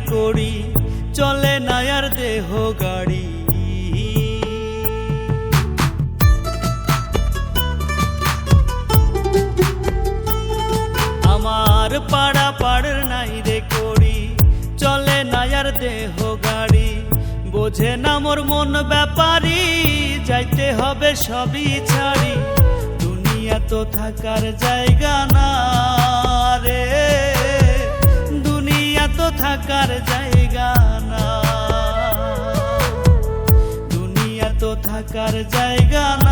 করি, চলে না আর দেহ গাড়ি। আমার পাড়া পাড়ের নাই রে করি, চলে নায়ার দেহ গাড়ি। বোঝে না মোর মন ব্যাপারি, যাইতে হবে সবই ছাড়ি। দুনিয়া তো থাকার জায়গা না। জায়গা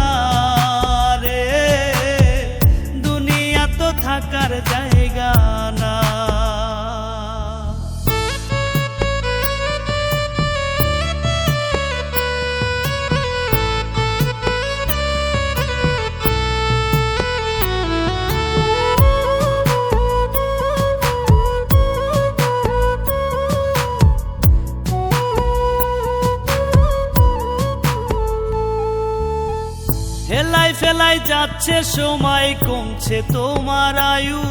ফেলাই যাচ্ছে, সময় কমছে তোমার আয়ু।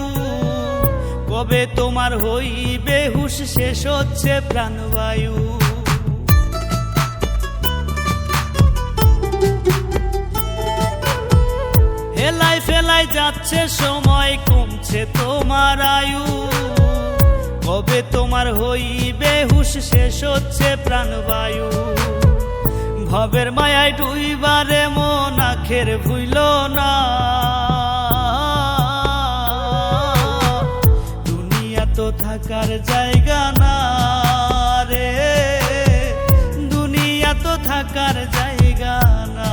কবে তোমার হইবে হুশ, শেষ হচ্ছে প্রাণবায়ু। হেলাই ফেলাই যাচ্ছে, সময় কমছে তোমার আয়ু। কবে তোমার হইবে হুশ, শেষ হচ্ছে প্রাণবায়ু। ভবের মায়ায় ডুইবারে মন আখের ভুইল না। দুনিয়া তো থাকার জায়গা না রে। দুনিয়া তো থাকার জায়গা না।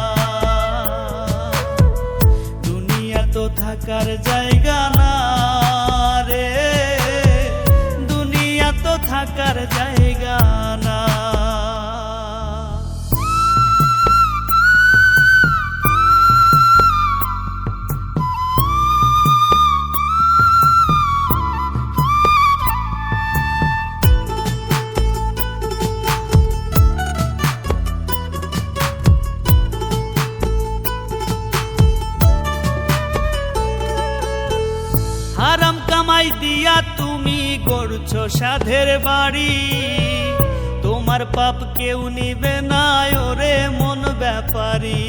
দুনিয়া তো থাকার জায়গা না। কামাই দিয়া তুমি গড়ছো সাধের বাড়ি। তোমার পাপ কেউ নিবে না, ওরে মন ব্যাপারী।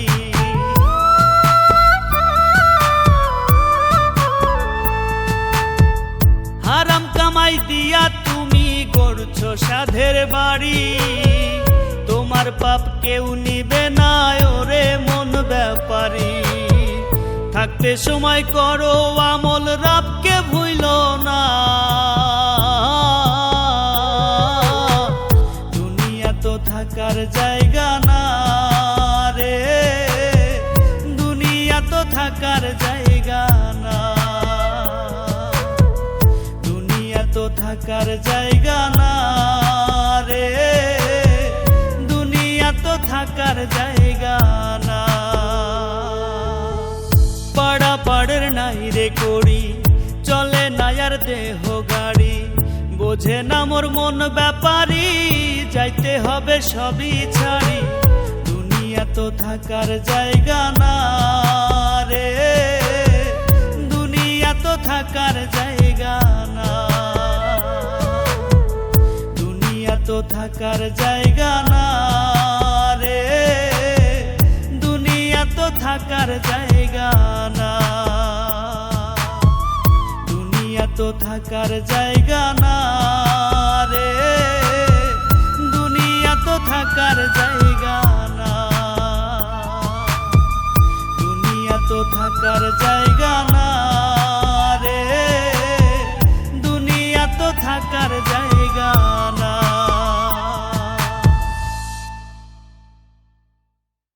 হারাম কামাই দিয়া তুমি গড়ছো সাধের বাড়ি। তোমার পাপ কেউ নিবে না, ওরে মন ব্যাপারী। থাকতে সময় করো আমল রাবকে থাকার জায়গা না রে। দুনিয়া তো থাকার জায়গা না। দুনিয়া তো থাকার জায়গা না রে। দুনিয়া তো থাকার জায়গা না। পাড়া পাড়ের নাই রে করি চলে না আর দেহ গাড়ি। বোঝে না মোর মন ব্যাপারি। যাইতে হবে সবই ছাড়ি। দুনিয়া তো থাকার জায়গা না রে। দুনিয়া তো থাকার জায়গা না। দুনিয়া তো থাকার জায়গা না রে। দুনিয়া তো থাকার জায়গা না। দুনিয়া তো থাকার জায়গা না। থাকার জায়গা না। দুনিয়া তো থাকার জায়গা না।